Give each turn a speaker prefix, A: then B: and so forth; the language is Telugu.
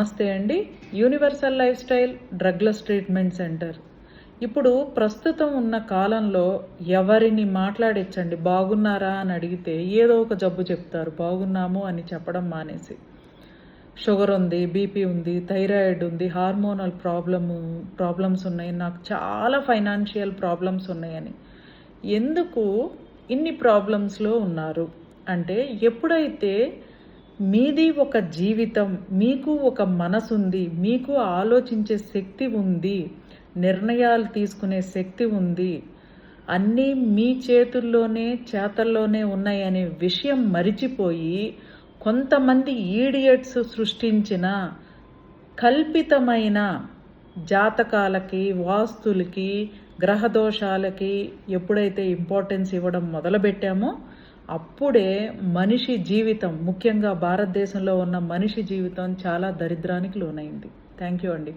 A: నమస్తే అండి. Universal life style drugless treatment centre. ఇప్పుడు ప్రస్తుతం ఉన్న కాలంలో ఎవరిని మాట్లాడించండి బాగున్నారా అని అడిగితే ఏదో ఒక జబ్బు చెప్తారు. బాగున్నాము అని చెప్పడం మానేసి. షుగర్ ఉంది బీపీ ఉంది థైరాయిడ్ ఉంది హార్మోనల్ ప్రాబ్లము ప్రాబ్లమ్స్ ఉన్నాయి. నాకు చాలా ఫైనాన్షియల్ ప్రాబ్లమ్స్ ఉన్నాయని. ఎందుకు ఇన్ని ప్రాబ్లమ్స్లో ఉన్నారు? అంటే ఎప్పుడైతే మీది ఒక జీవితం మీకు ఒక మనసు ఉంది మీకు ఆలోచించే శక్తి ఉంది నిర్ణయాలు తీసుకునే శక్తి ఉంది. అన్నీ మీ చేతుల్లోనే చేతల్లోనే ఉన్నాయనే విషయం మరిచిపోయి కొంతమంది ఈడియట్స్ సృష్టించిన కల్పితమైన జాతకాలకి వాస్తులకి గ్రహదోషాలకి ఎప్పుడైతే ఇంపార్టెన్స్ ఇవ్వడం మొదలుపెట్టామో అప్పుడే మనిషి జీవితం ముఖ్యంగా భారతదేశంలో ఉన్న మనిషి జీవితం చాలా దరిద్రానికి లోనైంది. థ్యాంక్ యూ అండి.